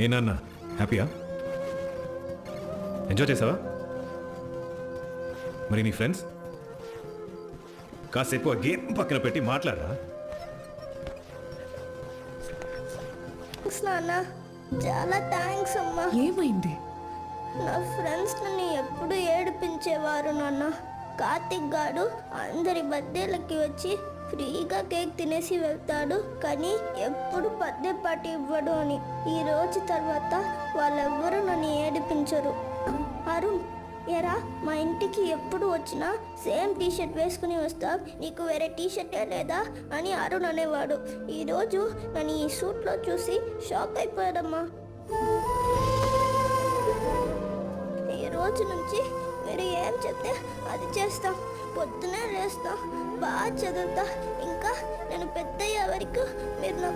ఏనన్నా హ్యాపీయా? ఎంజాయ్ చేసావా? మరి నీ ఫ్రెండ్స్ కాసేపు ఆ గేమ్ పక్కన పెట్టి మాట్లాడరా. థ్యాంక్స్ నాన్న. చాలా థ్యాంక్స్ అమ్మా. ఏమైంది? నా ఫ్రెండ్స్ నన్ను ఎప్పుడు ఏడిపించేవారు నాన్న? కార్తిక్ గాడు అందరి బర్త్డేలకి వచ్చి ఫ్రీగా కేక్ తినేసి వెళ్తాడు కానీ ఎప్పుడు బర్త్డే పార్టీ ఇవ్వడు అని. ఈ రోజు తర్వాత వాళ్ళెవ్వరూ నన్ను ఏడిపించరు. అరుణ్ ఎరా మా ఇంటికి ఎప్పుడు వచ్చినా సేమ్ టీ షర్ట్ వేసుకుని వస్తావు నీకు వేరే టీ షర్టే లేదా అని అరుణ్ అనేవాడు. ఈరోజు నన్ను ఈ సూట్లో చూసి షాక్ అయిపోయాడమ్మా. ఈ రోజు నుంచి మీరు ఏం చెప్తే అది చేస్తాం. పొద్దునే లేస్తాం. బాగా చదువుతా. ఇంకా నేను పెద్దయ్యే వరకు మీరు నా